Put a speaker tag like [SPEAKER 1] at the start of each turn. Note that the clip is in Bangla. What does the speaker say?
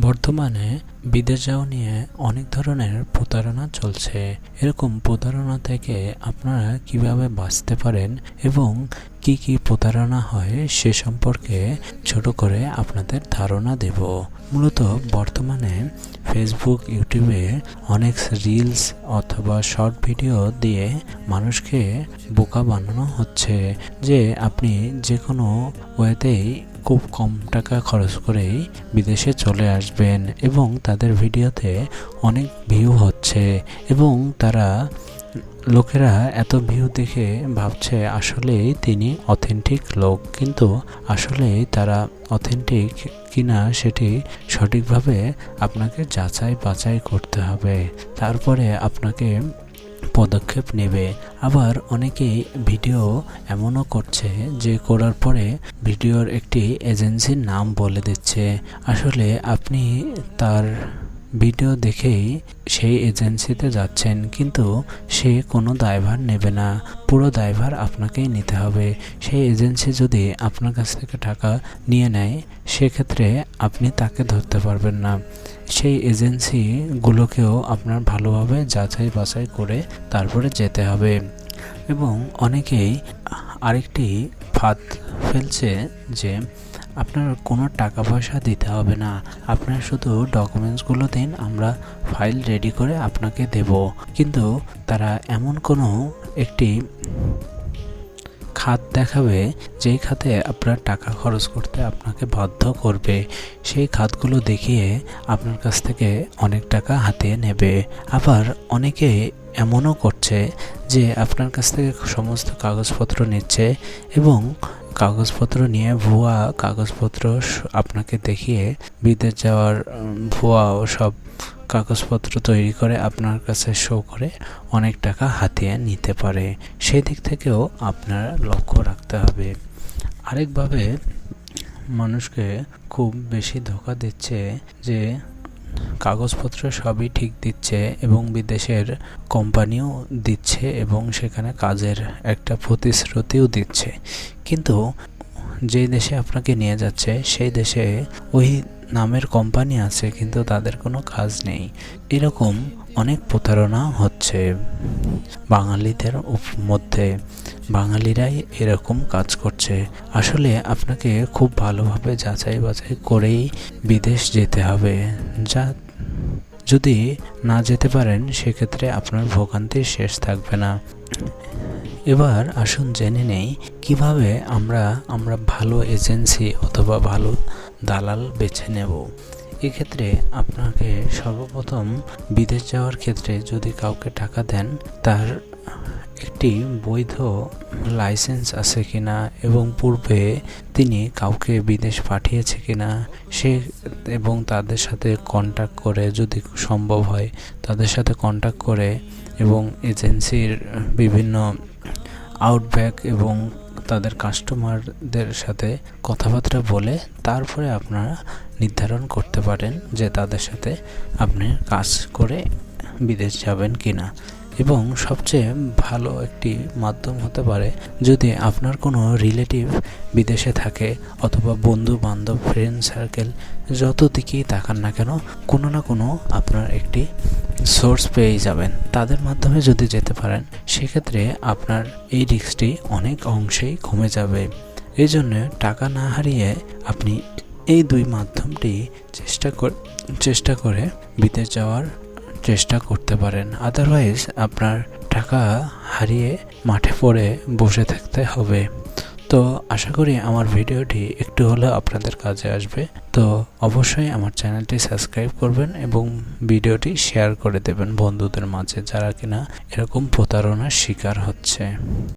[SPEAKER 1] বর্তমানে বিদেশ যাওয়া নিয়ে অনেক ধরনের প্রতারণা চলছে। এরকম প্রতারণা থেকে আপনারা কীভাবে বাঁচতে পারেন এবং কি কি প্রতারণা হয় সে সম্পর্কে ছোট করে আপনাদের ধারণা দেব। মূলত বর্তমানে ফেসবুক ইউটিউবে অনেক রিলস অথবা শর্ট ভিডিও দিয়ে মানুষকে বোকা বানানো হচ্ছে। যে আপনি যে কোনো ওয়েতেই খুব কম টাকা খরচ করেই বিদেশে চলে আসবেন এবং তাদের ভিডিওতে অনেক ভিউ হচ্ছে এবং তারা লোকেরা এত ভিউ দেখে ভাবছে আসলেই তিনি অথেন্টিক লোক। কিন্তু আসলেই তারা অথেন্টিক কিনা সেটি সঠিকভাবে আপনাকে যাচাই বাছাই করতে হবে। তারপরে আপনাকে পদক্ষেপ নেবে। আবার অনেকেই ভিডিও এমনও করছে যে করার পরে ভিডিওর একটি এজেন্সির নাম বলে দিচ্ছে। আসলে আপনি তার ভিডিও দেখেই সেই এজেন্সিতে যাচ্ছেন, কিন্তু সে কোনো দায়ভার নেবে না। পুরো দায়ভার আপনাকেই নিতে হবে। সেই এজেন্সি যদি আপনার কাছ থেকে টাকা নিয়ে নেয়, সেক্ষেত্রে আপনি তাকে ধরতে পারবেন না। সেই এজেন্সিগুলোকেও আপনার ভালোভাবে যাচাই বাছাই করে তারপরে যেতে হবে। এবং অনেকেই আরেকটি ফাঁদ ফেলছে যে আপনার কোনো টাকা পয়সা দিতে হবে না। আপনার শুধু ডকুমেন্টসগুলো দিন, আমরা ফাইল রেডি করে আপনাকে দেব। কিন্তু তারা এমন কোনো একটি খাত দেখাবে, যেই খাতে আপনার টাকা খরচ করতে আপনাকে বাধ্য করবে। সেই খাতগুলো দেখিয়ে আপনার কাছ থেকে অনেক টাকা হাতিয়ে নেবে। আবার অনেকে এমনও করছে যে আপনার কাছ থেকে সমস্ত কাগজপত্র নিচ্ছে এবং কাগজপত্র নিয়ে ভুয়া কাগজপত্র আপনাকে দেখিয়ে বিদেশ যাওয়ার ভুয়া সব কাগজপত্র তৈরি করে আপনার কাছে শো করে অনেক টাকা হাতিয়ে নিতে পারে। সেই দিক থেকেও আপনার লক্ষ্য রাখতে হবে। আরেকভাবে মানুষকে খুব বেশি ধোকা দিচ্ছে যে কাগজপত্র সবই ঠিক দিচ্ছে এবং বিদেশের কোম্পানিও দিচ্ছে এবং সেখানে কাজের একটা প্রতিশ্রুতিও দিচ্ছে। কিন্তু যেই দেশে আপনাকে নিয়ে যাচ্ছে, সেই দেশে ওই নামের কোম্পানি আছে, কিন্তু তাদের কোনো কাজ নেই। এরকম অনেক প্রতারণা হচ্ছে। বাঙালিদের মধ্যে বাঙালিরাই এরকম কাজ করছে। আসলে আপনাকে খুব ভালোভাবে যাচাই বাছাই করেই বিদেশ যেতে হবে। যা, যদি না যেতে পারেন, সেক্ষেত্রে আপনার ভোগান্তির শেষ থাকবে না। এবার আসুন জেনে নেই, কীভাবে আমরা আমরা ভালো এজেন্সি অথবা ভালো দালাল বেছে নেব। এক্ষেত্রে আপনাকে সর্বপ্রথম বিদেশ যাওয়ার ক্ষেত্রে যদি কাউকে টাকা দেন, তার একটি বৈধ লাইসেন্স আছে কিনা এবং পূর্বে তিনি কাউকে বিদেশ পাঠিয়েছে কিনা, সে এবং তাদের সাথে কন্ট্যাক্ট করে যদি সম্ভব হয়, তাদের সাথে কন্ট্যাক্ট করে এবং এজেন্সির বিভিন্ন আউটব্যাক এবং তাদের কাস্টমারদের সাথে কথাবার্তা বলে তারপরে আপনারা নির্ধারণ করতে পারেন যে তাদের সাথে আপনি কাজ করে বিদেশ যাবেন কি না এবং সবচেয়ে ভালো একটি মাধ্যম হতে পারে যদি আপনার কোনো রিলেটিভ বিদেশে থাকে অথবা বন্ধু বান্ধব ফ্রেন্ড সার্কেল যত দিকেই তাকান না কেন, কোনো না কোনো আপনার একটি সোর্স পেয়ে যাবেন। তাদের মাধ্যমে যদি যেতে পারেন, সেক্ষেত্রে আপনার এই রিস্কটি অনেক অংশেই কমে যাবে। এই জন্য টাকা না হারিয়ে আপনি এই দুই মাধ্যমটি চেষ্টা করে চেষ্টা করে বিদেশ যাওয়ার চেষ্টা করতে পারেন। আদারওয়াইজ আপনার টাকা হারিয়ে মাঠে পড়ে বসে থাকতে হবে। তো আশা করি আমার ভিডিওটি একটু হলেও আপনাদের কাজে আসবে। তো অবশ্যই আমার চ্যানেলটি সাবস্ক্রাইব করবেন এবং ভিডিওটি শেয়ার করে দেবেন বন্ধুদের মাঝে, যারা কিনা এরকম প্রতারণার শিকার হচ্ছে।